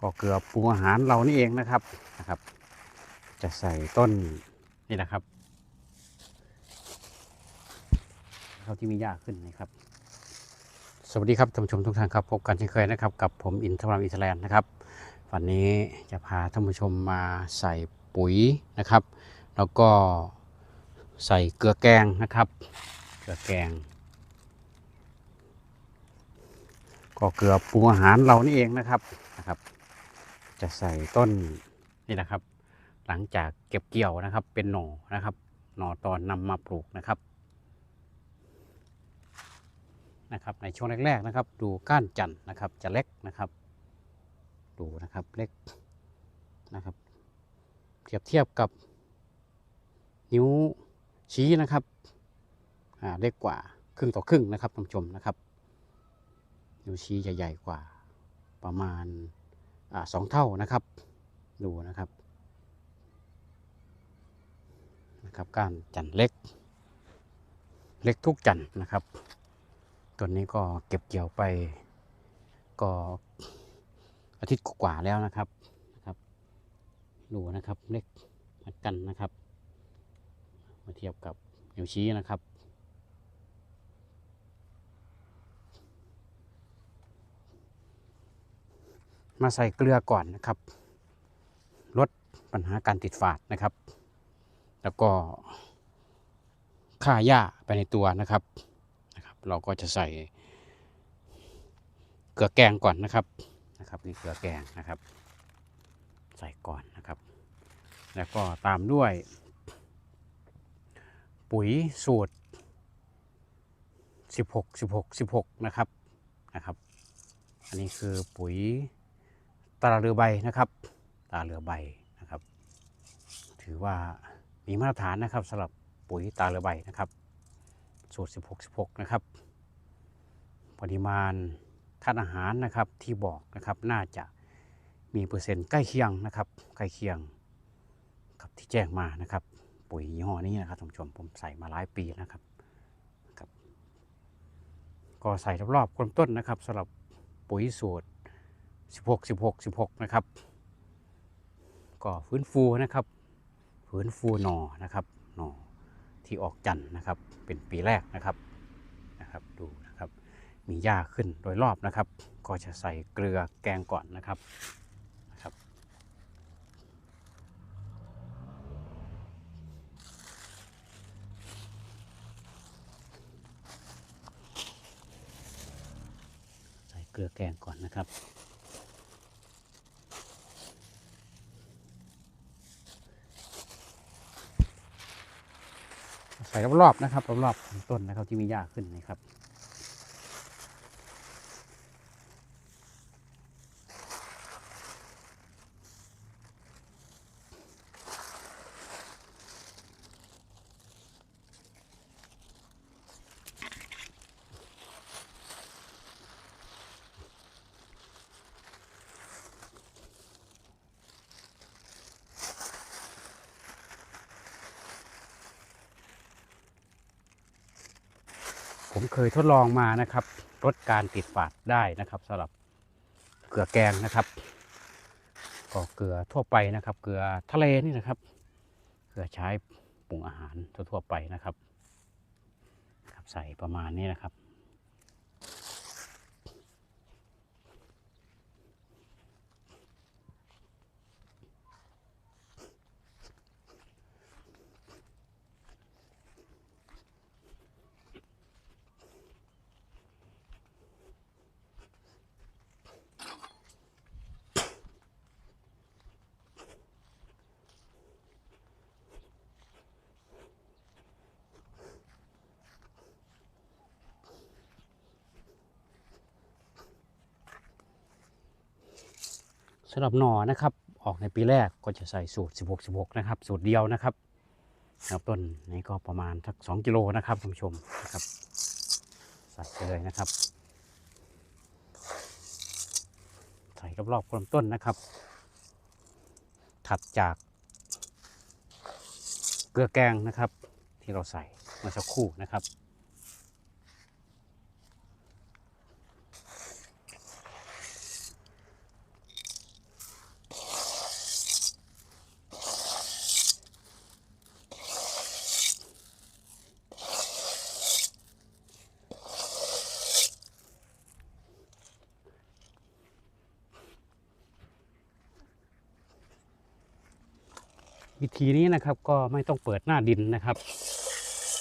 ก็เกลือปรุงอาหารเรานี่เองนะครับนะครับ จะใส่ต้นนี่นะครับเขาที่มีหญ้าขึ้นนะครับ สวัสดีครับท่านผู้ชมทุกท่านครับพบกันเช่นเคยนะครับ กับผมอินทรามอินทแลนด์นะครับ วันนี้จะพาท่านผู้ชมมาใส่ปุ๋ยนะครับ แล้วก็ใส่เกลือแกงนะครับ เกลือแกงก็เกลือปรุงอาหารเรานี่เองนะครับนะครับ จะใส่ต้นนี่นะครับ หลังจากเก็บเกี่ยวนะครับ เป็นหน่อนะครับ หน่อตอนนำมาปลูกนะครับนะครับ ในช่วงแรกๆนะครับ ดูก้านจันทร์นะครับ จะเล็กนะครับ ดูนะครับเล็กนะครับ เทียบเทียบกับนิ้วชี้นะครับอ่าเล็กกว่าครึ่งต่อครึ่งนะครับท่านผู้ชมนะครับนิ้วชี้จะใหญ่กว่าประมาณ สองเท่านะครับ ดูนะครับนะครับก้านจันเล็ก เล็กทุกจันนะครับต้นนี้ก็เก็บเกี่ยวไปก็อาทิตย์กว่าแล้วนะครับนะครับ ดูนะครับเล็กกันนะครับ มาเทียบกับนิ้วชี้นะครับ มาใส่เกลือก่อนนะครับ ลดปัญหาการติดฝาดนะครับ แล้วก็ฆ่าหญ้าไปในตัวนะครับนะครับ เราก็จะใส่เกลือแกงก่อนนะครับนะครับนี่เกลือแกงนะครับ ใส่ก่อนนะครับ แล้วก็ตามด้วย ปุ๋ยสูตร 16 16 16 นะครับนะครับ อันนี้คือปุ๋ย ตาเรือใบนะครับตาเรือใบนะครับ ถือว่ามีมาตรฐานนะครับสำหรับปุ๋ยตาเรือใบนะครับสูตร 16 16 นะครับ ปริมาณธาตุอาหารนะครับที่บอกนะครับน่าจะมีเปอร์เซ็นต์ใกล้เคียงนะครับใกล้เคียงกับที่แจ้งมานะครับ ปุ๋ยยี่ห้อนี้นะครับท่านผู้ชมผมใส่มาหลายปีนะครับครับ ก็ใส่รอบๆคนต้นนะครับสำหรับปุ๋ยสูตร 16 16 16 นะครับ ก็ฟื้นฟูนะครับ ฟื้นฟูหนอนะครับหนอที่ออกจันนะครับ เป็นปีแรกนะครับนะครับ ดูนะครับ มีหญ้าขึ้นโดยรอบนะครับ ก็จะใส่เกลือแกงก่อนนะครับนะครับ ใส่เกลือแกงก่อนนะครับ ใส่รอบๆนะครับรอบๆของต้นนะครับที่มีหญ้าขึ้นนะครับ ผมเคยทดลองมานะครับลดการติดฝาดได้นะครับสำหรับเกลือแกงนะครับ ก็เกลือทั่วไปนะครับ เกลือทะเลนี่นะครับ เกลือใช้ปรุงอาหารทั่วๆไปนะครับครับใส่ประมาณนี้นะครับ สำหรับหน่อนะครับ ออกในปีแรกก็จะใส่สูตร 16 16 นะครับ สูตรเดียวนะครับครับต้นนี้ก็ประมาณสัก2กิโลนะครับท่านผู้ชมนะครับใส่ไปเลยนะครับ ใส่รอบๆลำต้นนะครับ ถัดจาก เกลือแกงนะครับ ที่เราใส่เมื่อสักครู่นะครับ วิธีนี้นะครับก็ไม่ต้องเปิดหน้าดินนะครับ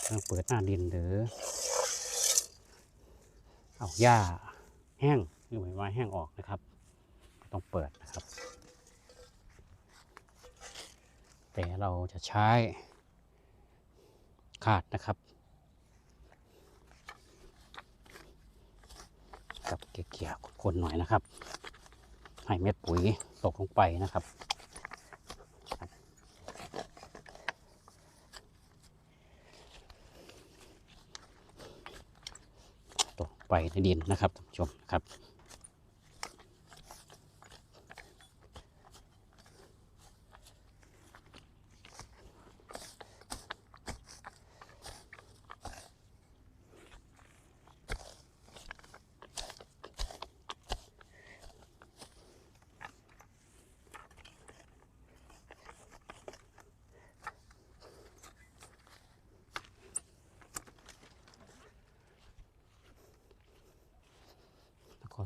ต้องเปิดหน้าดินหรือเอาหญ้าแห้งหรือใบไม้แห้งออกนะครับ ต้องเปิดนะครับ แต่เราจะใช้ขาดนะครับ กับเกี่ยวๆคนๆหน่อยนะครับ ให้เม็ดปุ๋ยตกลงไปนะครับ ไปในดินนะครับท่านผู้ชมนะครับ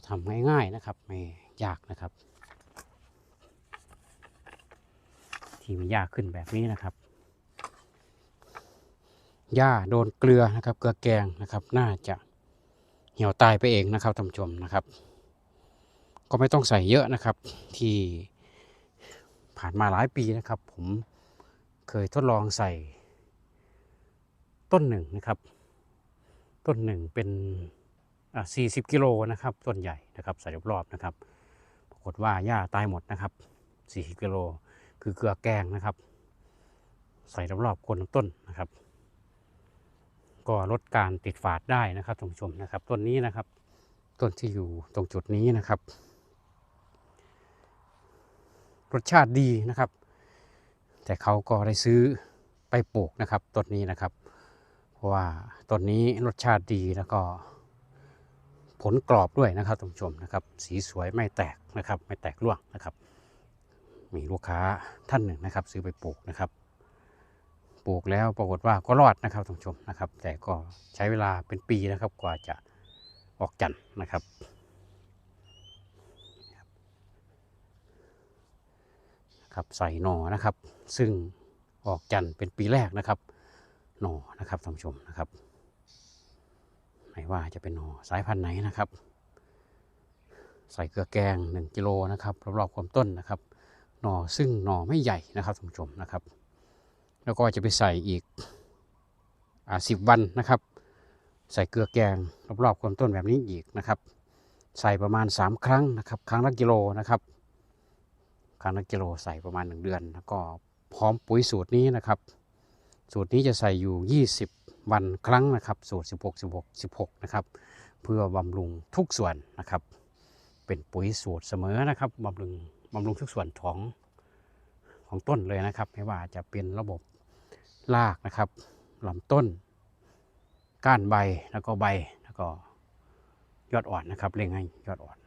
ทำง่ายๆนะครับ ไม่ยากนะครับ ที่มันยากขึ้นแบบนี้นะครับหญ้าโดนเกลือนะครับ เกลือแกงนะครับ น่าจะเหี่ยวตายไปเองนะครับท่านผู้ชมนะครับ ก็ไม่ต้องใส่เยอะนะครับ ที่ผ่านมาหลายปีนะครับ ผมเคยทดลองใส่ต้นหนึ่งนะครับ ต้นหนึ่งเป็น 40 กิโลนะครับต้นใหญ่นะครับใส่รอบๆนะครับปรากฏว่าหญ้าตายหมดนะครับ 40 กิโลคือเกลือแกงนะครับ ใส่รอบๆคนต้นนะครับ ก็ลดการติดฝาดได้นะครับท่านผู้ชมนะครับ ต้นนี้นะครับ ต้นที่อยู่ตรงจุดนี้นะครับ รสชาติดีนะครับ แต่เขาก็ได้ซื้อไปปลูกนะครับต้นนี้นะครับ เพราะว่าต้นนี้รสชาติดีแล้วก็ ผลกรอบด้วยนะครับท่านผู้ชมนะครับสีสวยไม่แตกนะครับไม่แตกร่วงนะครับ มีลูกค้าท่านหนึ่งนะครับ ซื้อไปปลูกนะครับ ปลูกแล้วปรากฏว่าก็รอดนะครับท่านผู้ชมนะครับ แต่ก็ใช้เวลาเป็นปีนะครับกว่าจะออกจันทร์นะครับครับใส่หน่อนะครับ ซึ่งออกจันทร์เป็นปีแรกนะครับหน่อนะครับท่านผู้ชมนะครับ ไม่ว่าจะเป็นหน่อสายพันธุ์ไหนนะครับ ใส่เกลือแกง 1กิโลนะครับรอบๆความต้นนะครับ หน่อซึ่งหน่อไม่ใหญ่นะครับท่านผู้ชมนะครับ แล้วก็จะไปใส่อีกอ่าสิบวันนะครับ ใส่เกลือแกงรอบๆความต้นแบบนี้อีกนะครับ ใส่ประมาณ 3 ครั้งนะครับ ครั้งละกิโลนะครับ ครั้งละกิโลใส่ประมาณ 1 เดือน แล้วก็พร้อมปุ๋ยสูตรนี้นะครับ สูตรนี้จะใส่อยู่ 20 วันครั้งนะครับ สูตร 16 16 16 นะครับ เพื่อบำรุงทุกส่วนนะครับ เป็นปุ๋ยสูตรเสมอนะครับบำรุงบำรุงทุกส่วนของของต้นเลยนะครับ ไม่ว่าจะเป็นระบบรากนะครับลำต้น ก้านใบแล้วก็ใบแล้วก็ยอดอ่อนนะครับเร่งให้ยอดอ่อน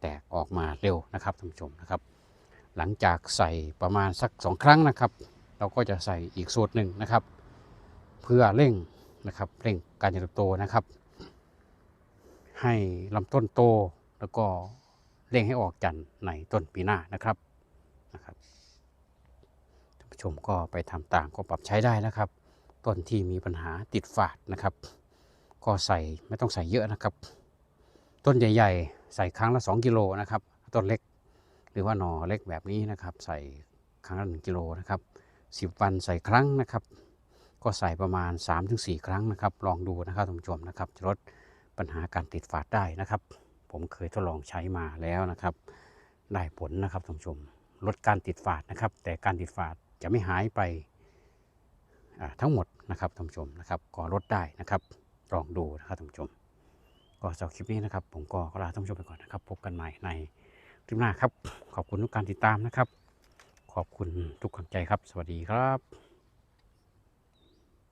แตกออกมาเร็วนะครับท่านผู้ชมนะครับ หลังจากใส่ประมาณสักสองครั้งนะครับ เราก็จะใส่อีกสูตรหนึ่งนะครับ เพื่อเร่งนะครับเร่งการเจริญเติบโตนะครับ ให้ลำต้นโตแล้วก็เร่งให้ออกจันในต้นปีหน้านะครับนะครับท่านผู้ชมก็ไปทำตามก็ปรับใช้ได้นะครับ ต้นที่มีปัญหาติดฝาดนะครับ ก็ใส่ไม่ต้องใส่เยอะนะครับ ต้นใหญ่ ๆ ใส่ครั้งละ 2 กิโลนะครับ ต้นเล็กหรือว่าหน่อเล็กแบบนี้นะครับ ใส่ครั้งละ1กิโลนะครับ 10 วันใส่ครั้งนะครับ ก็ใส่ประมาณ 3-4 ครั้งนะครับ ลองดูนะครับท่านผู้ชมนะครับจะลดปัญหาการติดฝาดได้นะครับ ผมเคยทดลองใช้มาแล้วนะครับ ได้ผลนะครับท่านผู้ชม ลดการติดฝาดนะครับ แต่การติดฝาดจะไม่หายไปทั้งหมดนะครับท่านผู้ชมนะครับ ก็ลดได้นะครับ ลองดูนะครับท่านผู้ชม ก็สำหรับคลิปนี้นะครับ ผมก็ขอลาท่านผู้ชมไปก่อนนะครับ พบกันใหม่ในคลิปหน้าครับ ขอบคุณทุกการติดตามนะครับ ขอบคุณทุกกำลังใจครับ สวัสดีครับ